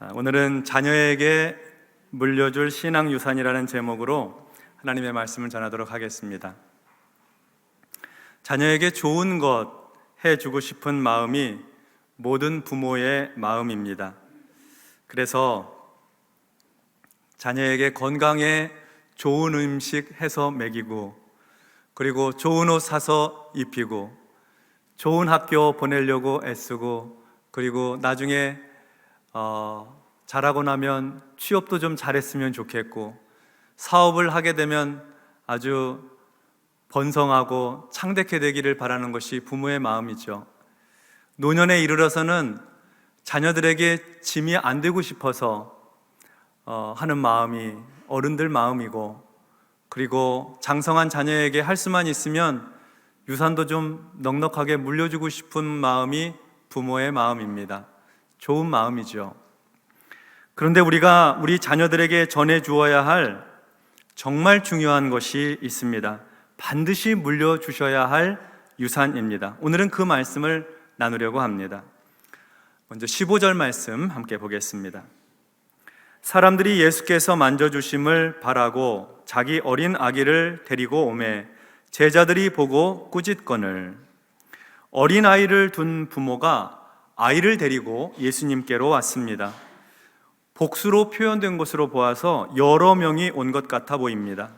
아, 오늘은 자녀에게 물려줄 신앙 유산이라는 제목으로 하나님의 말씀을 전하도록 하겠습니다. 자녀에게 좋은 것 해주고 싶은 마음이 모든 부모의 마음입니다. 그래서 자녀에게 건강에 좋은 음식 해서 먹이고 그리고 좋은 옷 사서 입히고 좋은 학교 보내려고 애쓰고 그리고 나중에 어, 잘하고 나면 취업도 좀 잘했으면 좋겠고 사업을 하게 되면 아주 번성하고 창대케 되기를 바라는 것이 부모의 마음이죠. 노년에 이르러서는 자녀들에게 짐이 안 되고 싶어서 어, 하는 마음이 어른들 마음이고 그리고 장성한 자녀에게 할 수만 있으면 유산도 좀 넉넉하게 물려주고 싶은 마음이 부모의 마음입니다. 좋은 마음이죠. 그런데 우리가 우리 자녀들에게 전해 주어야 할 정말 중요한 것이 있습니다. 반드시 물려주셔야 할 유산입니다. 오늘은 그 말씀을 나누려고 합니다. 먼저 15절 말씀 함께 보겠습니다. 사람들이 예수께서 만져주심을 바라고 자기 어린 아기를 데리고 오매 제자들이 보고 꾸짖거늘 어린 아이를 둔 부모가 아이를 데리고 예수님께로 왔습니다. 복수로 표현된 것으로 보아서 여러 명이 온 것 같아 보입니다.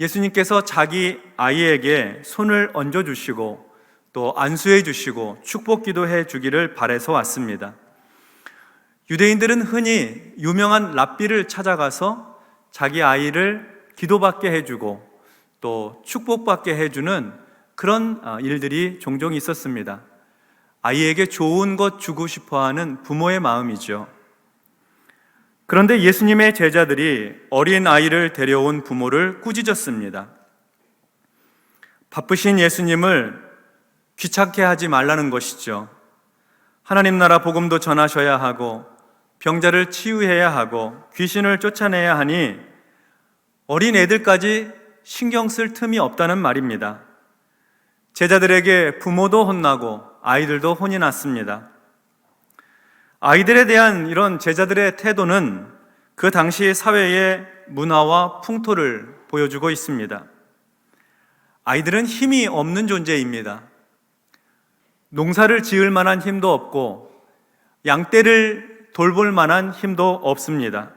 예수님께서 자기 아이에게 손을 얹어 주시고 또 안수해 주시고 축복 기도해 주기를 바래서 왔습니다. 유대인들은 흔히 유명한 랍비를 찾아가서 자기 아이를 기도받게 해주고 또 축복받게 해주는 그런 아, 일들이 종종 있었습니다. 아이에게 좋은 것 주고 싶어 하는 부모의 마음이죠. 그런데 예수님의 제자들이 어린 아이를 데려온 부모를 꾸짖었습니다. 바쁘신 예수님을 귀찮게 하지 말라는 것이죠. 하나님 나라 복음도 전하셔야 하고 병자를 치유해야 하고 귀신을 쫓아내야 하니 어린 애들까지 신경 쓸 틈이 없다는 말입니다. 제자들에게 부모도 혼나고 아이들도 혼이 났습니다. 아이들에 대한 이런 제자들의 태도는 그 당시 사회의 문화와 풍토를 보여주고 있습니다. 아이들은 힘이 없는 존재입니다. 농사를 지을 만한 힘도 없고 양떼를 돌볼 만한 힘도 없습니다.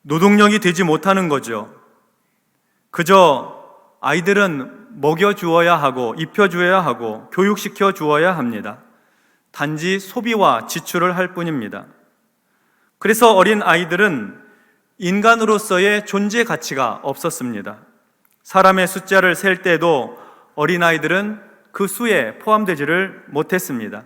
노동력이 되지 못하는 거죠. 그저 아이들은 먹여 주어야 하고 입혀 주어야 하고 교육시켜 주어야 합니다. 단지 소비와 지출을 할 뿐입니다. 그래서 어린 아이들은 인간으로서의 존재 가치가 없었습니다. 사람의 숫자를 셀 때도 어린 아이들은 그 수에 포함되지를 못했습니다.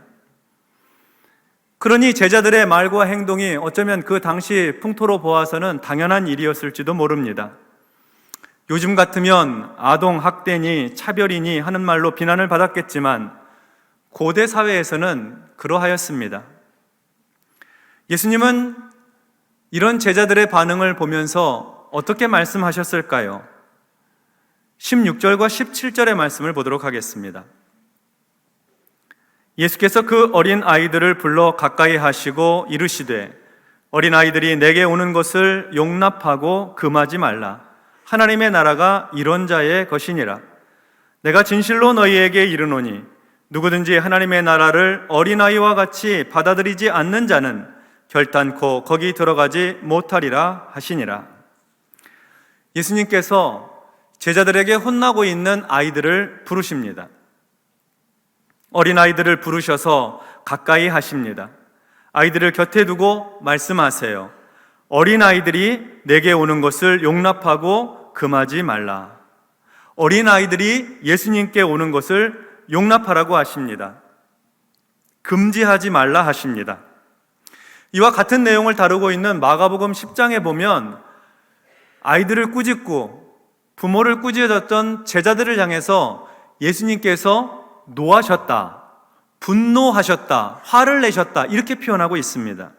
그러니 제자들의 말과 행동이 어쩌면 그 당시 풍토로 보아서는 당연한 일이었을지도 모릅니다. 요즘 같으면 아동 학대니 차별이니 하는 말로 비난을 받았겠지만 고대 사회에서는 그러하였습니다. 예수님은 이런 제자들의 반응을 보면서 어떻게 말씀하셨을까요? 16절과 17절의 말씀을 보도록 하겠습니다. 예수께서 그 어린 아이들을 불러 가까이 하시고 이르시되 어린 아이들이 내게 오는 것을 용납하고 금하지 말라. 하나님의 나라가 이런 자의 것이니라. 내가 진실로 너희에게 이르노니 누구든지 하나님의 나라를 어린아이와 같이 받아들이지 않는 자는 결단코 거기 들어가지 못하리라 하시니라. 예수님께서 제자들에게 혼나고 있는 아이들을 부르십니다. 어린아이들을 부르셔서 가까이 하십니다. 아이들을 곁에 두고 말씀하세요. 어린아이들이 내게 오는 것을 용납하고 금하지 말라. 어린 아이들이 예수님께 오는 것을 용납하라고 하십니다. 금지하지 말라 하십니다. 이와 같은 내용을 다루고 있는 마가복음 10장에 보면 아이들을 꾸짖고 부모를 꾸짖었던 제자들을 향해서 예수님께서 노하셨다, 분노하셨다, 화를 내셨다, 이렇게 표현하고 있습니다.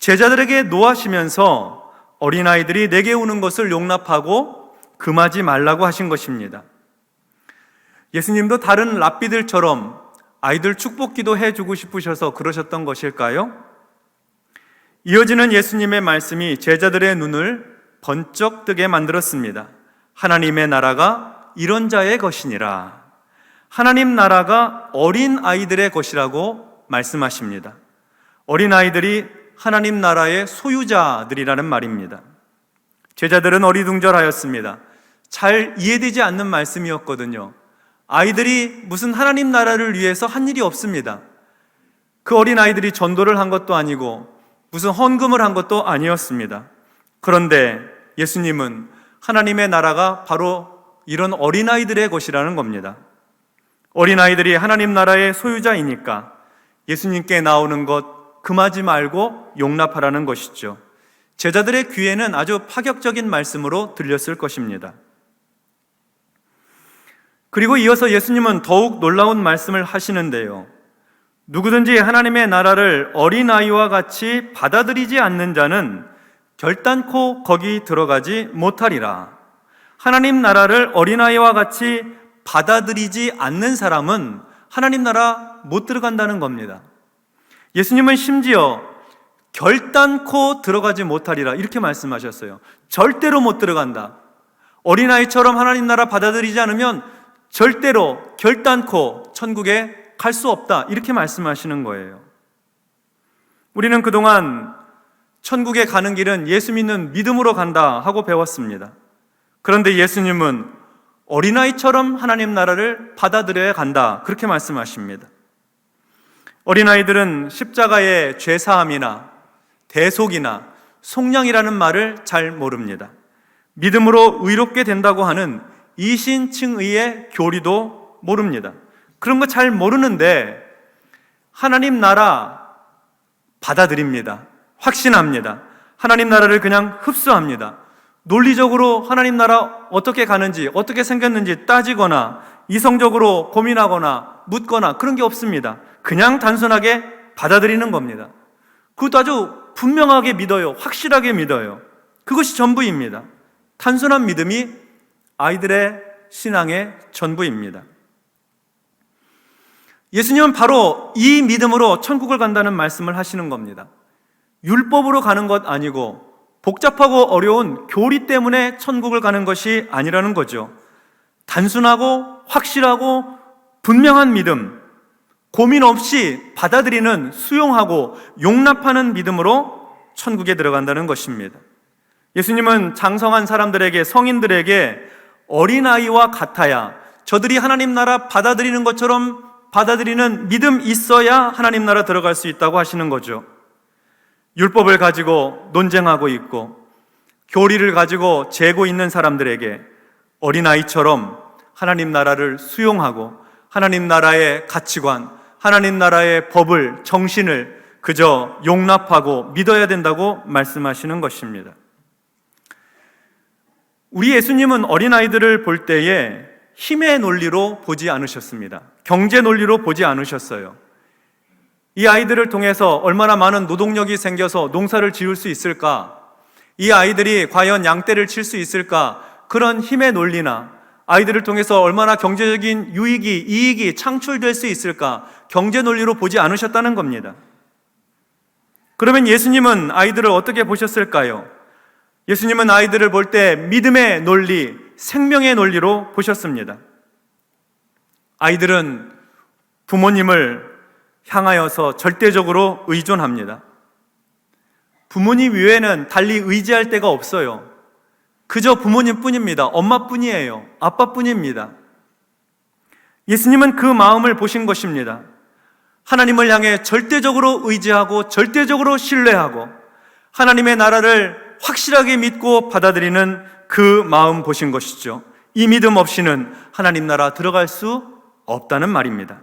제자들에게 노하시면서 어린아이들이 내게 오는 것을 용납하고 금하지 말라고 하신 것입니다. 예수님도 다른 랍비들처럼 아이들 축복기도 해주고 싶으셔서 그러셨던 것일까요? 이어지는 예수님의 말씀이 제자들의 눈을 번쩍 뜨게 만들었습니다. 하나님의 나라가 이런 자의 것이니라. 하나님 나라가 어린 아이들의 것이라고 말씀하십니다. 어린 아이들이 하나님 나라의 소유자들이라는 말입니다. 제자들은 어리둥절하였습니다. 잘 이해되지 않는 말씀이었거든요. 아이들이 무슨 하나님 나라를 위해서 한 일이 없습니다. 그 어린 아이들이 전도를 한 것도 아니고 무슨 헌금을 한 것도 아니었습니다. 그런데 예수님은 하나님의 나라가 바로 이런 어린아이들의 것이라는 겁니다. 어린아이들이 하나님 나라의 소유자이니까 예수님께 나오는 것 금하지 말고 용납하라는 것이죠. 제자들의 귀에는 아주 파격적인 말씀으로 들렸을 것입니다. 그리고 이어서 예수님은 더욱 놀라운 말씀을 하시는데요. 누구든지 하나님의 나라를 어린아이와 같이 받아들이지 않는 자는 결단코 거기 들어가지 못하리라. 하나님 나라를 어린아이와 같이 받아들이지 않는 사람은 하나님 나라 못 들어간다는 겁니다. 예수님은 심지어 결단코 들어가지 못하리라 이렇게 말씀하셨어요. 절대로 못 들어간다. 어린아이처럼 하나님 나라 받아들이지 않으면 절대로 결단코 천국에 갈 수 없다. 이렇게 말씀하시는 거예요. 우리는 그동안 천국에 가는 길은 예수 믿는 믿음으로 간다 하고 배웠습니다. 그런데 예수님은 어린아이처럼 하나님 나라를 받아들여야 간다. 그렇게 말씀하십니다. 어린아이들은 십자가의 죄사함이나 대속이나 속량이라는 말을 잘 모릅니다. 믿음으로 의롭게 된다고 하는 이신칭의의 교리도 모릅니다. 그런 거 잘 모르는데 하나님 나라 받아들입니다. 확신합니다. 하나님 나라를 그냥 흡수합니다. 논리적으로 하나님 나라 어떻게 가는지, 어떻게 생겼는지 따지거나 이성적으로 고민하거나 묻거나 그런 게 없습니다. 그냥 단순하게 받아들이는 겁니다. 그것도 아주 분명하게 믿어요. 확실하게 믿어요. 그것이 전부입니다. 단순한 믿음이 아이들의 신앙의 전부입니다. 예수님은 바로 이 믿음으로 천국을 간다는 말씀을 하시는 겁니다. 율법으로 가는 것 아니고 복잡하고 어려운 교리 때문에 천국을 가는 것이 아니라는 거죠. 단순하고 확실하고 분명한 믿음, 고민 없이 받아들이는 수용하고 용납하는 믿음으로 천국에 들어간다는 것입니다. 예수님은 장성한 사람들에게 성인들에게 어린아이와 같아야 저들이 하나님 나라 받아들이는 것처럼 받아들이는 믿음 있어야 하나님 나라 들어갈 수 있다고 하시는 거죠. 율법을 가지고 논쟁하고 있고 교리를 가지고 재고 있는 사람들에게 어린아이처럼 하나님 나라를 수용하고 하나님 나라의 가치관, 하나님 나라의 법을, 정신을 그저 용납하고 믿어야 된다고 말씀하시는 것입니다. 우리 예수님은 어린아이들을 볼 때에 힘의 논리로 보지 않으셨습니다. 경제 논리로 보지 않으셨어요. 이 아이들을 통해서 얼마나 많은 노동력이 생겨서 농사를 지을 수 있을까? 이 아이들이 과연 양떼를 칠 수 있을까? 그런 힘의 논리나 아이들을 통해서 얼마나 경제적인 유익이, 이익이 창출될 수 있을까? 경제 논리로 보지 않으셨다는 겁니다. 그러면 예수님은 아이들을 어떻게 보셨을까요? 예수님은 아이들을 볼 때 믿음의 논리, 생명의 논리로 보셨습니다. 아이들은 부모님을 향하여서 절대적으로 의존합니다. 부모님 외에는 달리 의지할 데가 없어요. 그저 부모님 뿐입니다. 엄마 뿐이에요. 아빠 뿐입니다. 예수님은 그 마음을 보신 것입니다. 하나님을 향해 절대적으로 의지하고 절대적으로 신뢰하고 하나님의 나라를 확실하게 믿고 받아들이는 그 마음 보신 것이죠. 이 믿음 없이는 하나님 나라 들어갈 수 없다는 말입니다.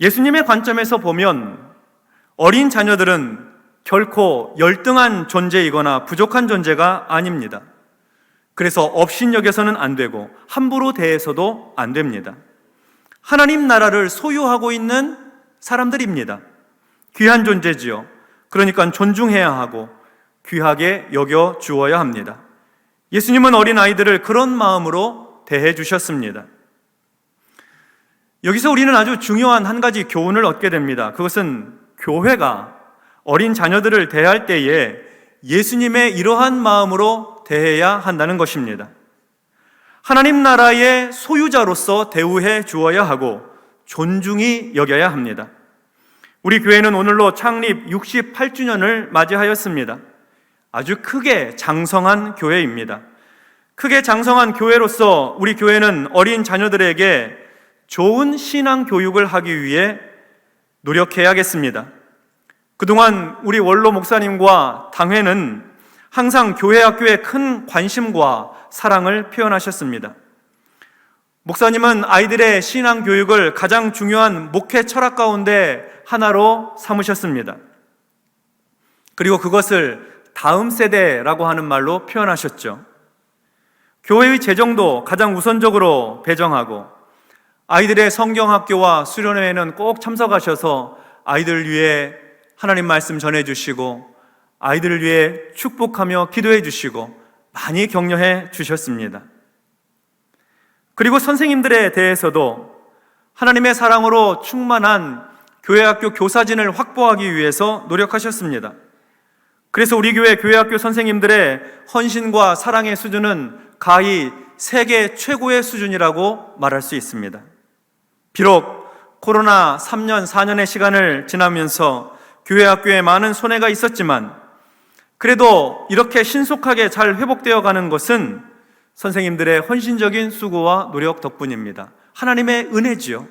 예수님의 관점에서 보면 어린 자녀들은 결코 열등한 존재이거나 부족한 존재가 아닙니다. 그래서 업신여겨서는 안 되고 함부로 대해서도 안 됩니다. 하나님 나라를 소유하고 있는 사람들입니다. 귀한 존재지요. 그러니까 존중해야 하고 귀하게 여겨 주어야 합니다. 예수님은 어린 아이들을 그런 마음으로 대해 주셨습니다. 여기서 우리는 아주 중요한 한 가지 교훈을 얻게 됩니다. 그것은 교회가 어린 자녀들을 대할 때에 예수님의 이러한 마음으로 대해야 한다는 것입니다. 하나님 나라의 소유자로서 대우해 주어야 하고 존중히 여겨야 합니다. 우리 교회는 오늘로 창립 68주년을 맞이하였습니다. 아주 크게 장성한 교회입니다. 크게 장성한 교회로서 우리 교회는 어린 자녀들에게 좋은 신앙 교육을 하기 위해 노력해야겠습니다. 그동안 우리 원로 목사님과 당회는 항상 교회 학교에 큰 관심과 사랑을 표현하셨습니다. 목사님은 아이들의 신앙 교육을 가장 중요한 목회 철학 가운데 하나로 삼으셨습니다. 그리고 그것을 다음 세대라고 하는 말로 표현하셨죠. 교회의 재정도 가장 우선적으로 배정하고 아이들의 성경학교와 수련회에는 꼭 참석하셔서 아이들 위해 하나님 말씀 전해주시고 아이들을 위해 축복하며 기도해 주시고 많이 격려해 주셨습니다. 그리고 선생님들에 대해서도 하나님의 사랑으로 충만한 교회학교 교사진을 확보하기 위해서 노력하셨습니다. 그래서 우리 교회 교회학교 선생님들의 헌신과 사랑의 수준은 가히 세계 최고의 수준이라고 말할 수 있습니다. 비록 코로나 3년, 4년의 시간을 지나면서 교회학교에 많은 손해가 있었지만 그래도 이렇게 신속하게 잘 회복되어 가는 것은 선생님들의 헌신적인 수고와 노력 덕분입니다. 하나님의 은혜지요.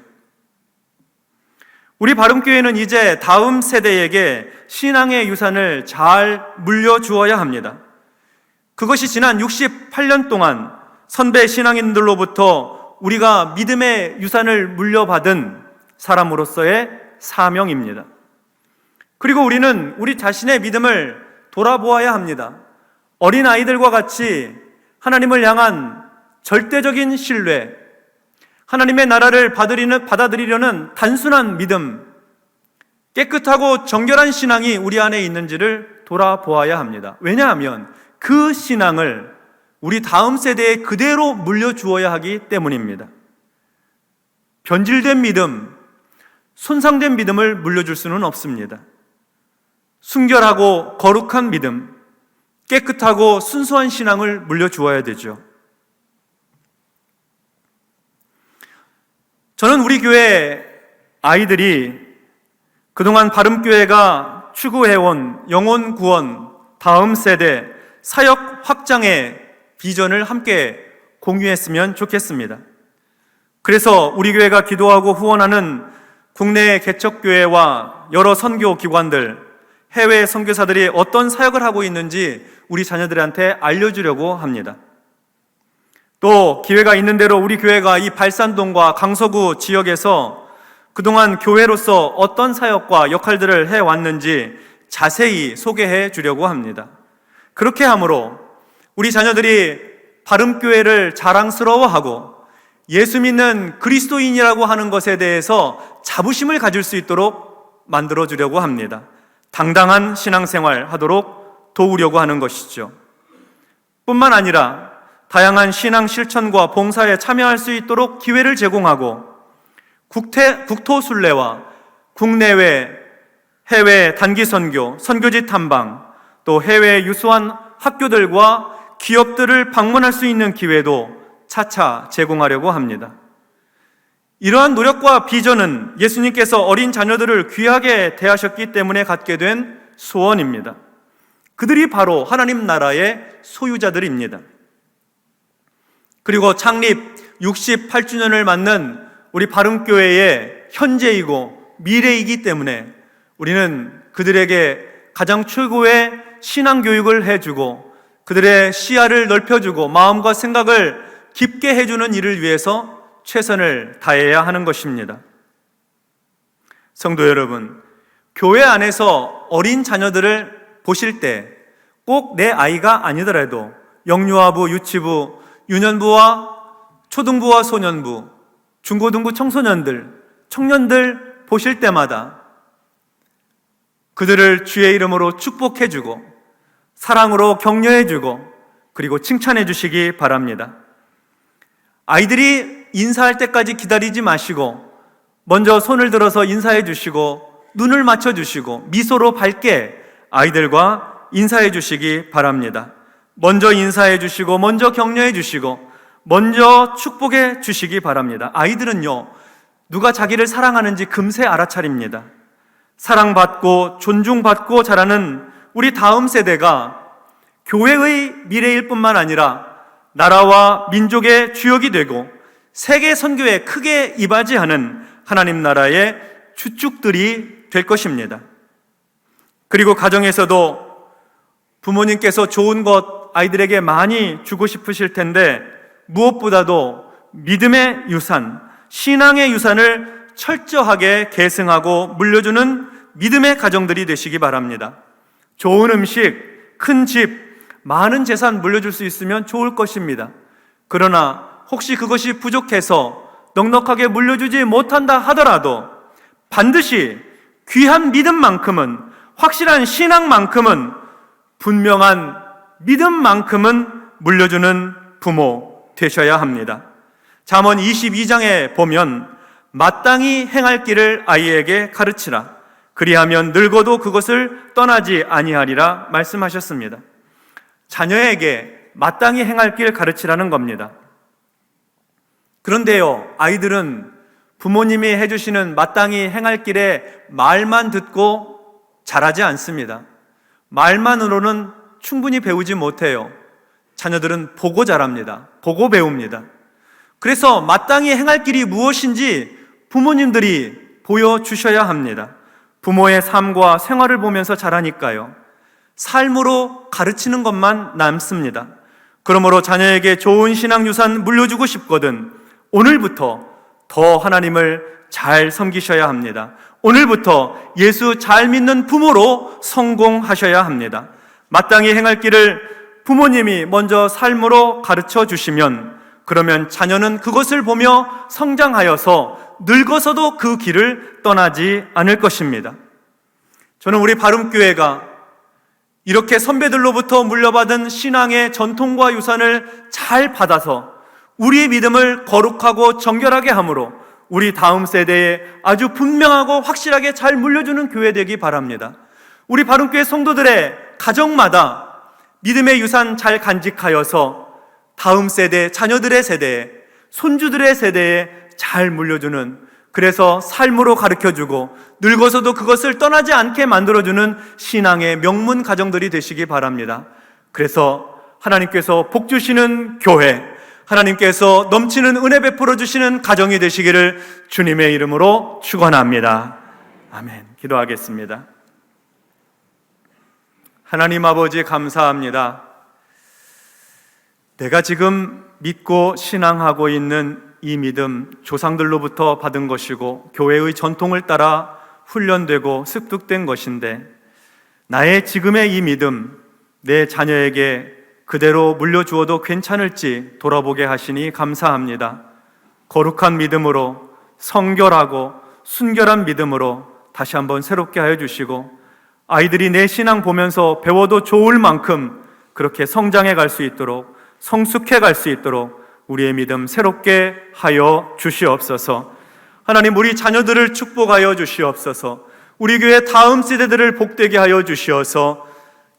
우리 바름교회는 이제 다음 세대에게 신앙의 유산을 잘 물려주어야 합니다. 그것이 지난 68년 동안 선배 신앙인들로부터 우리가 믿음의 유산을 물려받은 사람으로서의 사명입니다. 그리고 우리는 우리 자신의 믿음을 돌아보아야 합니다. 어린 아이들과 같이 하나님을 향한 절대적인 신뢰, 하나님의 나라를 받아들이려는 단순한 믿음, 깨끗하고 정결한 신앙이 우리 안에 있는지를 돌아보아야 합니다. 왜냐하면 그 신앙을 우리 다음 세대에 그대로 물려주어야 하기 때문입니다. 변질된 믿음, 손상된 믿음을 물려줄 수는 없습니다. 순결하고 거룩한 믿음, 깨끗하고 순수한 신앙을 물려주어야 되죠. 저는 우리 교회 아이들이 그동안 바름교회가 추구해온 영혼 구원, 다음 세대, 사역 확장의 비전을 함께 공유했으면 좋겠습니다. 그래서 우리 교회가 기도하고 후원하는 국내 개척교회와 여러 선교 기관들, 해외 선교사들이 어떤 사역을 하고 있는지 우리 자녀들한테 알려주려고 합니다. 또 기회가 있는 대로 우리 교회가 이 발산동과 강서구 지역에서 그동안 교회로서 어떤 사역과 역할들을 해왔는지 자세히 소개해 주려고 합니다. 그렇게 함으로 우리 자녀들이 바름교회를 자랑스러워하고 예수 믿는 그리스도인이라고 하는 것에 대해서 자부심을 가질 수 있도록 만들어 주려고 합니다. 당당한 신앙생활 하도록 도우려고 하는 것이죠. 뿐만 아니라 다양한 신앙 실천과 봉사에 참여할 수 있도록 기회를 제공하고 국태, 국토순례와 국내외, 해외 단기 선교, 선교지 탐방, 또 해외 유수한 학교들과 기업들을 방문할 수 있는 기회도 차차 제공하려고 합니다. 이러한 노력과 비전은 예수님께서 어린 자녀들을 귀하게 대하셨기 때문에 갖게 된 소원입니다. 그들이 바로 하나님 나라의 소유자들입니다. 그리고 창립 68주년을 맞는 우리 바름교회의 현재이고 미래이기 때문에 우리는 그들에게 가장 최고의 신앙 교육을 해주고 그들의 시야를 넓혀주고 마음과 생각을 깊게 해주는 일을 위해서 최선을 다해야 하는 것입니다. 성도 여러분, 교회 안에서 어린 자녀들을 보실 때 꼭 내 아이가 아니더라도 영유아부, 유치부, 유년부와 초등부와 소년부, 중고등부 청소년들, 청년들 보실 때마다 그들을 주의 이름으로 축복해주고 사랑으로 격려해주고 그리고 칭찬해 주시기 바랍니다. 아이들이 인사할 때까지 기다리지 마시고 먼저 손을 들어서 인사해 주시고 눈을 맞춰 주시고 미소로 밝게 아이들과 인사해 주시기 바랍니다. 먼저 인사해 주시고 먼저 격려해 주시고 먼저 축복해 주시기 바랍니다. 아이들은요. 누가 자기를 사랑하는지 금세 알아차립니다. 사랑받고 존중받고 자라는 우리 다음 세대가 교회의 미래일 뿐만 아니라 나라와 민족의 주역이 되고 세계 선교에 크게 이바지하는 하나님 나라의 주축들이 될 것입니다. 그리고 가정에서도 부모님께서 좋은 것 아이들에게 많이 주고 싶으실 텐데 무엇보다도 믿음의 유산, 신앙의 유산을 철저하게 계승하고 물려주는 믿음의 가정들이 되시기 바랍니다. 좋은 음식, 큰 집, 많은 재산 물려줄 수 있으면 좋을 것입니다. 그러나 혹시 그것이 부족해서 넉넉하게 물려주지 못한다 하더라도 반드시 귀한 믿음만큼은 확실한 신앙만큼은 분명한 믿음만큼은 물려주는 부모 되셔야 합니다. 잠언 22장에 보면 마땅히 행할 길을 아이에게 가르치라. 그리하면 늙어도 그것을 떠나지 아니하리라 말씀하셨습니다. 자녀에게 마땅히 행할 길 가르치라는 겁니다. 그런데요, 아이들은 부모님이 해주시는 마땅히 행할 길에 말만 듣고 잘하지 않습니다. 말만으로는 충분히 배우지 못해요. 자녀들은 보고 자랍니다. 보고 배웁니다. 그래서 마땅히 행할 길이 무엇인지 부모님들이 보여주셔야 합니다. 부모의 삶과 생활을 보면서 자라니까요. 삶으로 가르치는 것만 남습니다. 그러므로 자녀에게 좋은 신앙 유산 물려주고 싶거든 오늘부터 더 하나님을 잘 섬기셔야 합니다. 오늘부터 예수 잘 믿는 부모로 성공하셔야 합니다. 마땅히 행할 길을 부모님이 먼저 삶으로 가르쳐 주시면 그러면 자녀는 그것을 보며 성장하여서 늙어서도 그 길을 떠나지 않을 것입니다. 저는 우리 바름교회가 이렇게 선배들로부터 물려받은 신앙의 전통과 유산을 잘 받아서 우리의 믿음을 거룩하고 정결하게 함으로 우리 다음 세대에 아주 분명하고 확실하게 잘 물려주는 교회 되기 바랍니다. 우리 바른교회 성도들의 가정마다 믿음의 유산 잘 간직하여서 다음 세대, 자녀들의 세대에, 손주들의 세대에 잘 물려주는 그래서 삶으로 가르쳐주고 늙어서도 그것을 떠나지 않게 만들어주는 신앙의 명문 가정들이 되시기 바랍니다. 그래서 하나님께서 복 주시는 교회, 하나님께서 넘치는 은혜 베풀어 주시는 가정이 되시기를 주님의 이름으로 축원합니다. 아멘. 기도하겠습니다. 하나님 아버지 감사합니다. 내가 지금 믿고 신앙하고 있는 이 믿음 조상들로부터 받은 것이고 교회의 전통을 따라 훈련되고 습득된 것인데 나의 지금의 이 믿음 내 자녀에게 그대로 물려주어도 괜찮을지 돌아보게 하시니 감사합니다. 거룩한 믿음으로 성결하고 순결한 믿음으로 다시 한번 새롭게 하여 주시고 아이들이 내 신앙 보면서 배워도 좋을 만큼 그렇게 성장해 갈 수 있도록 성숙해 갈 수 있도록 우리의 믿음 새롭게 하여 주시옵소서. 하나님 우리 자녀들을 축복하여 주시옵소서. 우리 교회 다음 세대들을 복되게 하여 주시어서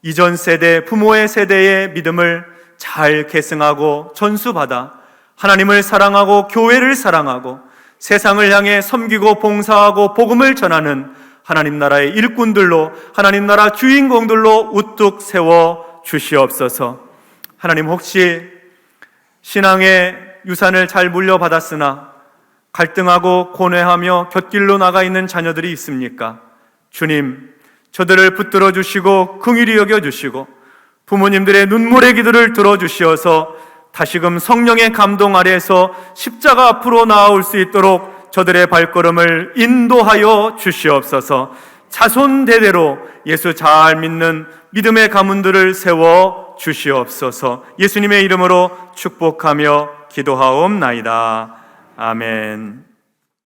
이전 세대, 부모의 세대의 믿음을 잘 계승하고 전수받아 하나님을 사랑하고 교회를 사랑하고 세상을 향해 섬기고 봉사하고 복음을 전하는 하나님 나라의 일꾼들로 하나님 나라 주인공들로 우뚝 세워 주시옵소서. 하나님 혹시 신앙의 유산을 잘 물려받았으나 갈등하고 고뇌하며 곁길로 나가 있는 자녀들이 있습니까? 주님, 저들을 붙들어 주시고 긍휼히 여겨 주시고 부모님들의 눈물의 기도를 들어 주시어서 다시금 성령의 감동 아래에서 십자가 앞으로 나아올 수 있도록 저들의 발걸음을 인도하여 주시옵소서. 자손 대대로 예수 잘 믿는 믿음의 가문들을 세워 주시옵소서. 예수님의 이름으로 축복하며 기도하옵나이다. 아멘.